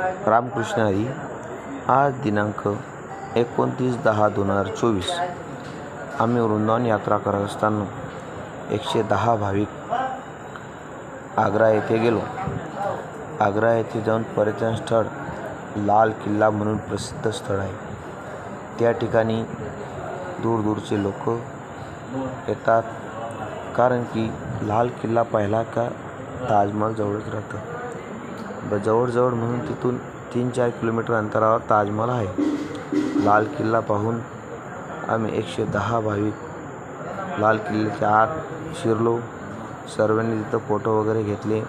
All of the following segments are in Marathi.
रामकृष्ण हरी आज दिनांक एकोणतीस दहा दोन हजार चोवीस. आम्ही वृंदावन यात्रा करत असताना एकशे दहा भाविक आग्रा येथे गेलो. आग्रा येथे जाऊन पर्यटन स्थळ लाल किल्ला म्हणून प्रसिद्ध स्थळ आहे. त्या ठिकाणी दूरदूरचे लोक येतात. कारण की लाल किल्ला पाहिला का ताजमहल जवळच राहतं. ब जवळजवळ म्हणून तिथून तीन चार किलोमीटर अंतरावर ताजमहल आहे. लाल किल्ला पाहून आम्ही एकशे दहा भाविक लाल किल्ल्याच्या आत शिरलो. सर्वांनी तिथं फोटो वगैरे घेतले.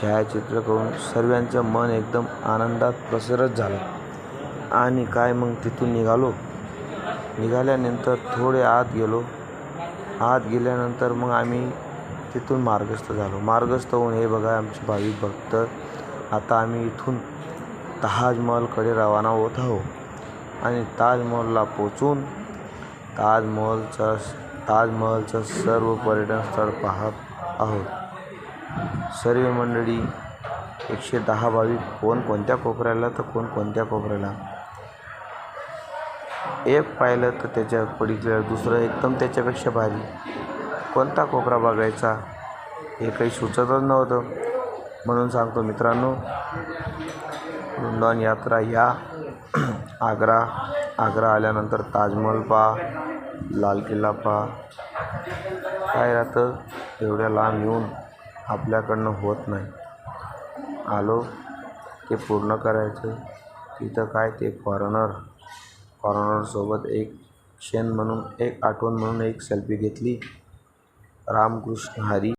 छायाचित्र करून सर्वांचं मन एकदम आनंदात प्रसरत झालं. आणि काय मग तिथून निघालो? निघाल्यानंतर थोडे आत गेलो. आत गेल्यानंतर मग आम्ही तिथून मार्गस्थ झालो. मार्गस्थ होऊन हे बघा आमचे भाविक भक्त. आता आम्ही इथून ताजमहलकडे रवाना होत आहोत. आणि ताजमहलला पोचून ताजमहलचा ताजमहलचं सर्व पर्यटन स्थळ पाहत आहोत. सर्व मंडळी एकशे दहा भाविक कोण कोणत्या कोपऱ्याला तर कोण कोणत्या कोपऱ्याला? एक पाहिलं तर त्याच्या पडीकडे दुसरं एकदम त्याच्यापेक्षा भारी. कोणता कोपरा बघायचा हे काही सुचतच नव्हतं. म्हणून सांगतो मित्रांनो वृंदावन यात्रा या आग्रा आग्रा आल्यानंतर ताजमहल पहा लाल किल्ला पहा. काय राहतं? एवढ्या लांब येऊन आपल्याकडनं होत नाही. आलो ते पूर्ण करायचं. तिथं काय? ते फॉरेनर फॉरेनरसोबत एक क्षण म्हणून एक आठवण म्हणून एक सेल्फी घेतली. रामकृष्ण हरी।